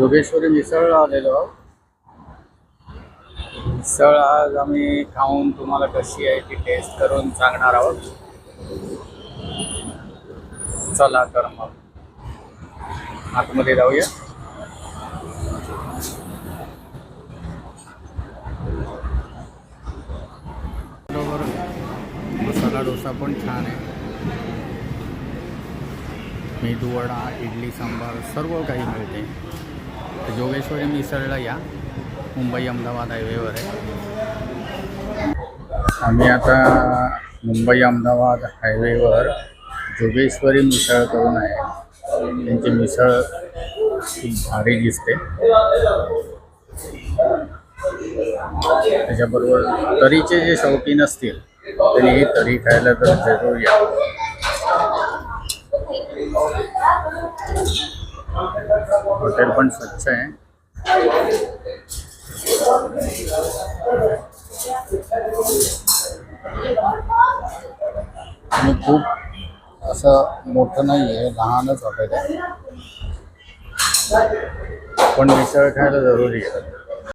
योगेश्वरी मिसळ आलेलो आहोत. मिसळ आज आम्ही खाऊन तुम्हाला कशी आहे ती टेस्ट करून सांगणार आहोत. चला तर मग. आतमध्ये जाऊया. बरोबर. मसाला डोसा पण छान आहे. मेदू वडा इडली सांबार सर्व काही मिळते. जोगेश्वरी मिसळला या. मुंबई अहमदाबाद हायवेवर आहे. आम्ही आता मुंबई अहमदाबाद हायवेवर जोगेश्वरी मिसळ करून आहे. त्यांची मिसळ खूप भारी दिसते. त्याच्याबरोबर तरीचे जे शौकीन असतील त्यांनी ही तरी खायला तर जरूर या. हॉटेल पण स्वच्छ आहे. आणि खूप असं मोठं नाही आहे लहानच हॉटेल आहे. पण मिसळ खायला जरुरी आहे.